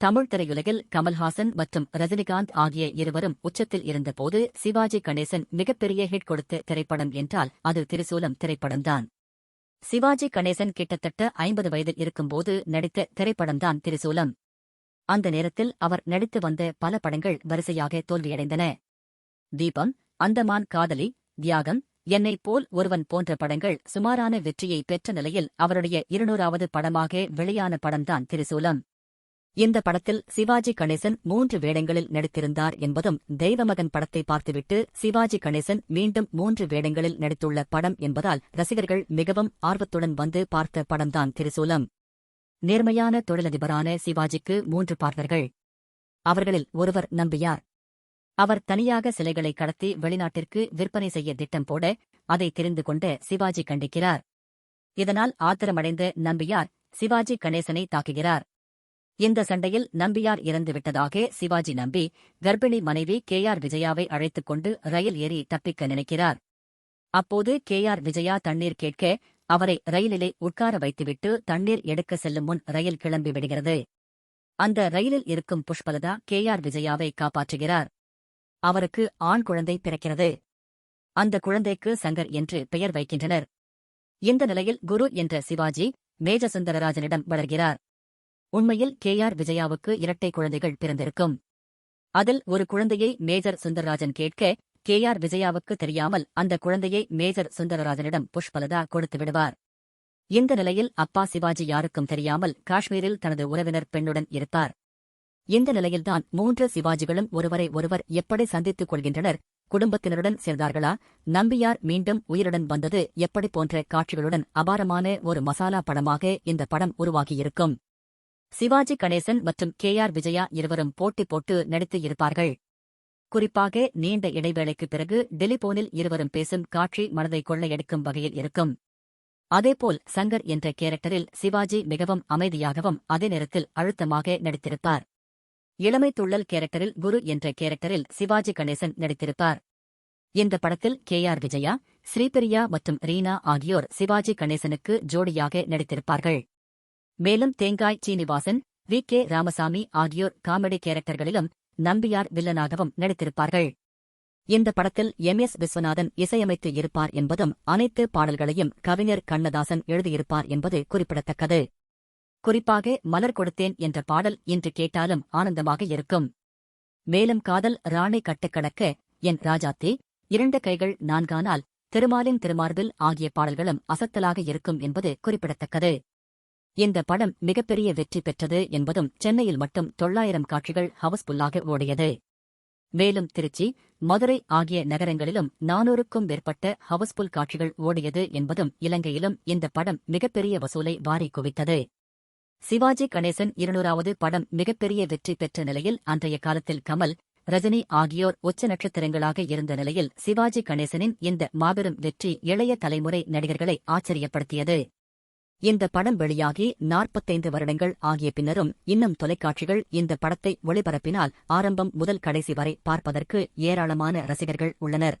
தமிழ் திரையுலகில் கமல்ஹாசன் மற்றும் ரஜினிகாந்த் ஆகிய இருவரும் உச்சத்தில் இருந்தபோது சிவாஜி கணேசன் மிகப்பெரிய ஹிட் கொடுத்த திரைப்படம் என்றால் அது திரிசூலம் திரைப்படம்தான். சிவாஜி கணேசன் கிட்டத்தட்ட ஐம்பது வயதில் இருக்கும்போது நடித்த திரைப்படம்தான் திரிசூலம். அந்த நேரத்தில் அவர் நடித்து வந்த பல படங்கள் வரிசையாக தோல்வியடைந்தன. தீபம் அந்தமான் காதலி தியாகம் என்னை போல் ஒருவன் போன்ற படங்கள் சுமாரான வெற்றியை பெற்ற நிலையில் அவருடைய இருநூறாவது படமாக வெளியான படம்தான் திரிசூலம். இந்த படத்தில் சிவாஜி கணேசன் மூன்று வேடங்களில் நடித்திருந்தார் என்பதும் தெய்வமகன் படத்தை பார்த்துவிட்டு சிவாஜி கணேசன் மீண்டும் மூன்று வேடங்களில் நடித்துள்ள படம் என்பதால் ரசிகர்கள் மிகவும் ஆர்வத்துடன் வந்து பார்த்த படம்தான் திரிசூலம். நேர்மையான தொழிலதிபரான சிவாஜிக்கு மூன்று பார்வர்கள் அவர்களில் ஒருவர் நம்பியார். அவர் தனியாக சிலைகளை கடத்தி வெளிநாட்டிற்கு விற்பனை செய்ய திட்டம் போட அதை தெரிந்து கொண்ட சிவாஜி கண்டிக்கிறார். இதனால் ஆத்திரமடைந்த நம்பியார் சிவாஜி கணேசனை தாக்குகிறார். இந்த சண்டையில் நம்பியார் இறந்துவிட்டதாக சிவாஜி நம்பி கர்ப்பிணி மனைவி கே ஆர் விஜயாவை அழைத்துக் கொண்டு ரயில் ஏறி தப்பிக்க நினைக்கிறார். அப்போது கே ஆர் விஜயா தண்ணீர் கேட்க அவரை ரயிலிலே உட்கார வைத்துவிட்டு தண்ணீர் எடுக்க செல்லும் முன் ரயில் கிளம்பி விடுகிறது. அந்த ரயிலில் இருக்கும் புஷ்பலதா கே ஆர் விஜயாவை காப்பாற்றுகிறார். அவருக்கு ஆண் குழந்தை பிறக்கிறது. அந்த குழந்தைக்கு சங்கர் என்று பெயர் வைக்கின்றனர். இந்த நிலையில் குரு என்ற சிவாஜி மேஜசுந்தரராஜனிடம் வளர்கிறார். உண்மையில் கே ஆர் விஜயாவுக்கு இரட்டை குழந்தைகள் பிறந்திருக்கும். அதில் ஒரு குழந்தையை மேஜர் சுந்தரராஜன் கேட்க கே ஆர் விஜயாவுக்கு தெரியாமல் அந்த குழந்தையை மேஜர் சுந்தரராஜனிடம் புஷ்பலதா கொடுத்து விடுவார். இந்த நிலையில் அப்பா சிவாஜி யாருக்கும் தெரியாமல் காஷ்மீரில் தனது உறவினர் பெண்ணுடன் இருப்பார். இந்த நிலையில்தான் மூன்று சிவாஜிகளும் ஒருவரை ஒருவர் எப்படி சந்தித்துக் கொள்கின்றனர் குடும்பத்தினருடன் சேர்ந்தார்களா நம்பியார் மீண்டும் உயிருடன் வந்தது எப்படி போன்ற காட்சிகளுடன் அபாரமான ஒரு மசாலா படமாக இந்த படம் உருவாகியிருக்கும். சிவாஜி கணேசன் மற்றும் கே ஆர் விஜயா இருவரும் போட்டி போட்டு நடித்து இருப்பார்கள். குறிப்பாக நீண்ட இடைவேளைக்குப் பிறகு டெலிபோனில் இருவரும் பேசும் காட்சி மனதை கொள்ளையடிக்கும் வகையில் இருக்கும். அதேபோல் சங்கர் என்ற கேரக்டரில் சிவாஜி மிகவும் அமைதியாகவும் அதே நேரத்தில் அழுத்தமாக நடித்திருப்பார். இளமை துள்ளல் கேரக்டரில் குரு என்ற கேரக்டரில் சிவாஜி கணேசன் நடித்திருப்பார். இந்த படத்தில் கே ஆர் விஜயா ஸ்ரீபிரியா மற்றும் ரீனா ஆகியோர் சிவாஜி கணேசனுக்கு ஜோடியாக நடித்திருப்பார்கள். மேலும் தேங்காய் சீனிவாசன் வி. கே. ராமசாமி ஆகியோர் காமெடி கேரக்டர்களிலும் நம்பியார் வில்லனாகவும் நடித்திருப்பார்கள். இந்த படத்தில் எம். எஸ். விஸ்வநாதன் இசையமைத்து இருப்பார் என்பதும் அனைத்து பாடல்களையும் கவிஞர் கண்ணதாசன் எழுதியிருப்பார் என்பது குறிப்பிடத்தக்கது. குறிப்பாக மலர் கொடுத்தேன் என்ற பாடல் இன்று கேட்டாலும் ஆனந்தமாக இருக்கும். மேலும் காதல் ராணி கட்டுக்கடக்க என் ராஜாத்தே இரண்டு கைகள் நான்கானால் திருமாலின் திருமார்பில் ஆகிய பாடல்களும் அசத்தலாக இருக்கும் என்பது குறிப்பிடத்தக்கது. இந்த படம் மிகப்பெரிய வெற்றி பெற்றது என்பதும் சென்னையில் மட்டும் தொள்ளாயிரம் காட்சிகள் ஹவுஸ்ஃபுல்லாக ஓடியது. மேலும் திருச்சி மதுரை ஆகிய நகரங்களிலும் நானூறுக்கும் மேற்பட்ட ஹவுஸ்ஃபுல் காட்சிகள் ஓடியது என்பதும் இலங்கையிலும் இந்த படம் மிகப்பெரிய வசூலை வாரி குவித்தது. சிவாஜி கணேசன் இருநூறாவது படம் மிகப்பெரிய வெற்றி பெற்ற நிலையில் அன்றைய காலத்தில் கமல் ரஜினி ஆகியோர் உச்ச நட்சத்திரங்களாக இருந்த நிலையில் சிவாஜி கணேசனின் இந்த மாபெரும் வெற்றி இளைய தலைமுறை நடிகர்களை ஆச்சரியப்படுத்தியது. இந்த படம் வெளியாகி நாற்பத்தைந்து வருடங்கள் ஆகிய பின்னரும் இன்னும் தொலைக்காட்சிகள் இந்த படத்தை ஒளிபரப்பினால் ஆரம்பம் முதல் கடைசி வரை பார்ப்பதற்கு ஏராளமான ரசிகர்கள் உள்ளனர்.